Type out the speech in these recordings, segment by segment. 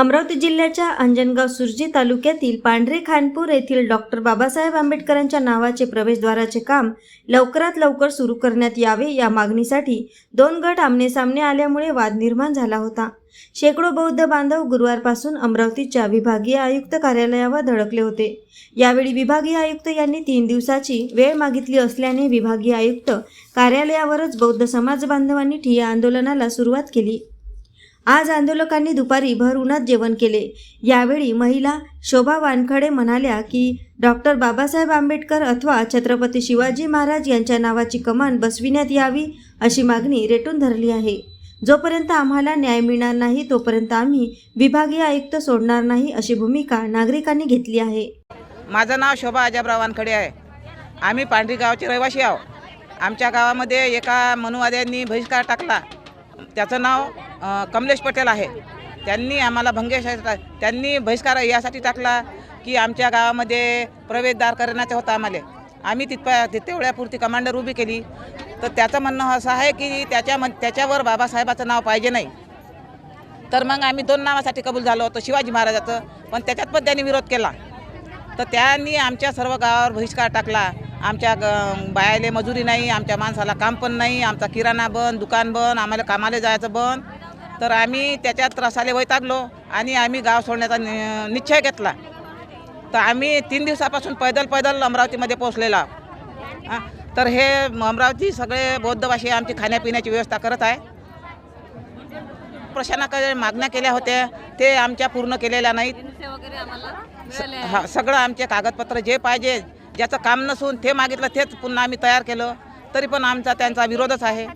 अमरावती जिल्ह्याच्या अंजनगाव सुरजी तालुक्यातील पांढरे खानपूर येथील डॉक्टर बाबासाहेब आंबेडकरांच्या नावाचे प्रवेशद्वाराचे काम लवकरात लवकर सुरू करण्यात यावे या मागणीसाठी दोन गट आमनेसामने आल्यामुळे वाद निर्माण झाला होता. शेकडो बौद्ध बांधव गुरुवारपासून अमरावतीच्या विभागीय आयुक्त कार्यालयावर धडकले होते. यावेळी विभागीय आयुक्त यांनी तीन दिवसाची वेळ मागितली असल्याने विभागीय आयुक्त कार्यालयावरच बौद्ध समाज बांधवांनी ठिय्या आंदोलनाला सुरुवात केली. आज आंदोलकांनी दुपारी भर उन्हात जेवण केले. यावेळी महिला शोभा वानखडे म्हणाल्या की डॉक्टर बाबासाहेब आंबेडकर अथवा छत्रपती शिवाजी महाराज यांच्या नावाची कमान बसविण्यात यावी अशी मागणी रेटून धरली आहे. जोपर्यंत आम्हाला न्याय मिळणार नाही तोपर्यंत आम्ही विभागीय आयुक्त सोडणार नाही अशी भूमिका नागरिकांनी घेतली आहे. माझं नाव शोभा अजाबराव वानखडे आहे. आम्ही पांढरी गावाचे रहिवासी आहोत. आमच्या गावामध्ये एका मनुवाद्यांनी बहिष्कार टाकला. त्याचं नाव कमलेश पटेल आहे. त्यांनी आम्हाला भंगेश त्यांनी बहिष्कार यासाठी टाकला की आमच्या गावामध्ये प्रवेशद्वार करण्याचा होता आम्हाला. आम्ही तिथपा ति- तेवढ्यापुरती कमांडर उभी केली. तर त्याचं म्हणणं असं आहे की त्याच्या मन त्याच्यावर बाबासाहेबाचं नाव पाहिजे नाही. तर मग आम्ही दोन नावासाठी कबूल झालो होतो शिवाजी महाराजाचं. पण त्याच्यात पण त्यांनी विरोध केला. तर त्यांनी आमच्या सर्व गावावर बहिष्कार टाकला. आमच्या ग बायाले मजुरी नाही आमच्या माणसाला काम पण नाही आमचा किराणा बंद दुकान बंद आम्हाला कामाला जायचं बंद. तर आम्ही त्याच्यात त्रासाले वैतागलो आणि आम्ही गाव सोडण्याचा नि निश्चय घेतला. तर आम्ही तीन दिवसापासून पैदल पैदल अमरावतीमध्ये. हा, तर हे अमरावती सगळे बौद्धभाषी आमची खाण्यापिण्याची व्यवस्था करत आहे. प्रशासनाकडे मागण्या केल्या होत्या ते आमच्या पूर्ण केलेल्या नाहीत. हा सगळं आमचे कागदपत्र जे पाहिजे ज्याचं काम नसून ते मागितलं तेच पुन्हा आम्ही तयार केलं. तरी पण आमचा त्यांचा विरोधच आहे.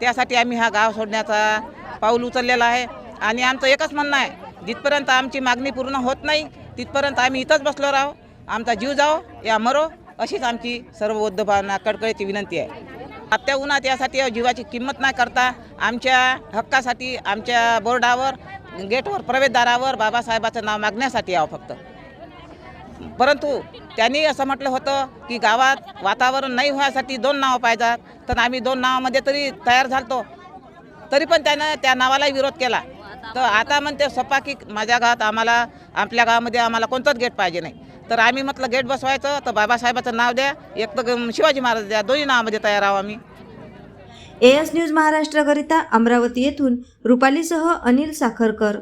त्यासाठी आम्ही हा गाव सोडण्याचा पाऊल उचललेला आहे. आणि आमचं एकच म्हणणं आहे जिथपर्यंत आमची मागणी पूर्ण होत नाही तिथपर्यंत आम्ही इथंच बसलो राहू. आमचा जीव जाओ या मरो अशीच आमची सर्व बौद्ध भावना कडकडीची विनंती आहे. आत्या उन्हात यासाठी जीवाची किंमत नाही करता आमच्या हक्कासाठी आमच्या बोर्डावर गेटवर प्रवेशद्वारावर बाबासाहेबाचं नाव मागण्यासाठी यावं फक्त. परंतु त्यांनी असं म्हटलं होतं की गावात वातावरण नाही होण्यासाठी दोन नावं पाहिजेत. तर आम्ही दोन नावामध्ये तरी तयार झालतो. तरी पण त्यानं त्या नावालाही विरोध केला. तर आता म्हणते सपा की माझ्या गावात आम्हाला आपल्या गावामध्ये आम्हाला कोणतंच गेट पाहिजे नाही. तर आम्ही म्हटलं गेट बसवायचं तर बाबासाहेबाचं नाव द्या. एक तर शिवाजी महाराज द्या. दोन्ही नावामध्ये तयार आहो आम्ही. एस न्यूज महाराष्ट्राकरिता अमरावती येथून रुपालीसह अनिल साखरकर.